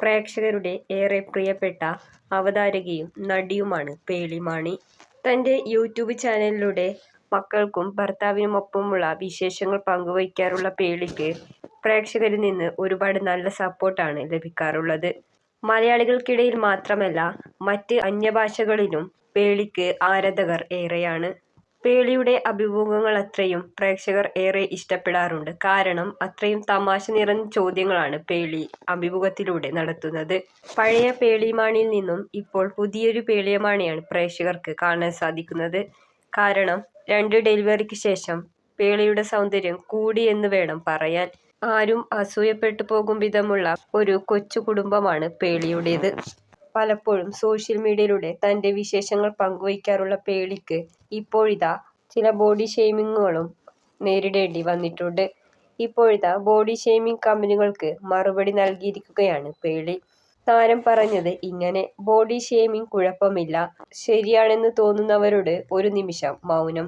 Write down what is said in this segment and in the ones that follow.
പ്രേക്ഷകരുടെ ഏറെ പ്രിയപ്പെട്ട അവതാരകയും നടിയുമാണ് പേളിമാണി. തന്റെ യൂട്യൂബ് ചാനലിലൂടെ മക്കൾക്കും ഭർത്താവിനുമൊപ്പമുള്ള വിശേഷങ്ങൾ പങ്കുവയ്ക്കാറുള്ള പേളിക്ക് പ്രേക്ഷകരിൽ നിന്ന് ഒരുപാട് നല്ല സപ്പോർട്ടാണ് ലഭിക്കാറുള്ളത്. മലയാളികൾക്കിടയിൽ മാത്രമല്ല മറ്റ് അന്യഭാഷകളിലും പേളിക്ക് ആരാധകർ ഏറെയാണ്. പേളിയുടെ അഭിമുഖങ്ങളത്രയും പ്രേക്ഷകർ ഏറെ ഇഷ്ടപ്പെടാറുണ്ട്. കാരണം അത്രയും തമാശ നിറഞ്ഞ ചോദ്യങ്ങളാണ് പേളി അഭിമുഖത്തിലൂടെ നടത്തുന്നത്. പഴയ പേളിമാണിയിൽ നിന്നും ഇപ്പോൾ പുതിയൊരു പേളിയമാണിയാണ് പ്രേക്ഷകർക്ക് കാണാൻ സാധിക്കുന്നത്. കാരണം രണ്ട് ഡെലിവറിക്ക് ശേഷം പേളിയുടെ സൗന്ദര്യം കൂടി എന്ന് വേണം പറയാൻ. ആരും അസൂയപ്പെട്ടു പോകും വിധമുള്ള ഒരു കൊച്ചു കുടുംബമാണ് പേളിയുടേത്. പലപ്പോഴും സോഷ്യൽ മീഡിയയിലൂടെ തന്റെ വിശേഷങ്ങൾ പങ്കുവയ്ക്കാറുള്ള പേളിക്ക് ഇപ്പോഴിതാ ചില ബോഡി ഷെയ്മിങ്ങുകളും നേരിടേണ്ടി വന്നിട്ടുണ്ട്. ഇപ്പോഴിതാ ബോഡി ഷെയ്മിങ് കമ്പനികൾക്ക് മറുപടി നൽകിയിരിക്കുകയാണ് പേളി. താരം പറഞ്ഞത് ഇങ്ങനെ ബോഡി ഷെയ്മിങ് കുഴപ്പമില്ല. ശരിയാണെന്ന് തോന്നുന്നവരോട് ഒരു നിമിഷം മൗനം.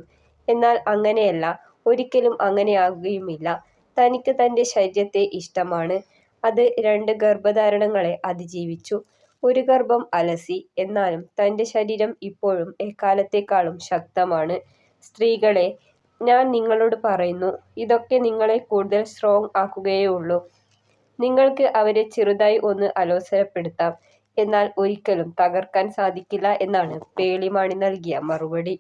എന്നാൽ അങ്ങനെയല്ല. ഒരിക്കലും അങ്ങനെയാകുകയുമില്ല. തനിക്ക് തന്റെ ശരീരത്തെ ഇഷ്ടമാണ്. അത് രണ്ട് ഗർഭധാരണങ്ങളെ അതിജീവിച്ചു. ഒരു ഗർഭം അലസി. എന്നാലും തന്റെ ശരീരം ഇപ്പോഴും എക്കാലത്തേക്കാളും ശക്തമാണ്. സ്ത്രീകളെ ഞാൻ നിങ്ങളോട് പറയുന്നു ഇതൊക്കെ നിങ്ങളെ കൂടുതൽ സ്ട്രോങ് ആക്കുകയേയുള്ളൂ. നിങ്ങൾക്ക് അവരെ ചെറുതായി ഒന്ന് അലോസരപ്പെടുത്താം. എന്നാൽ ഒരിക്കലും തകർക്കാൻ സാധിക്കില്ല എന്നാണ് പേളിമാണി നൽകിയ മറുപടി.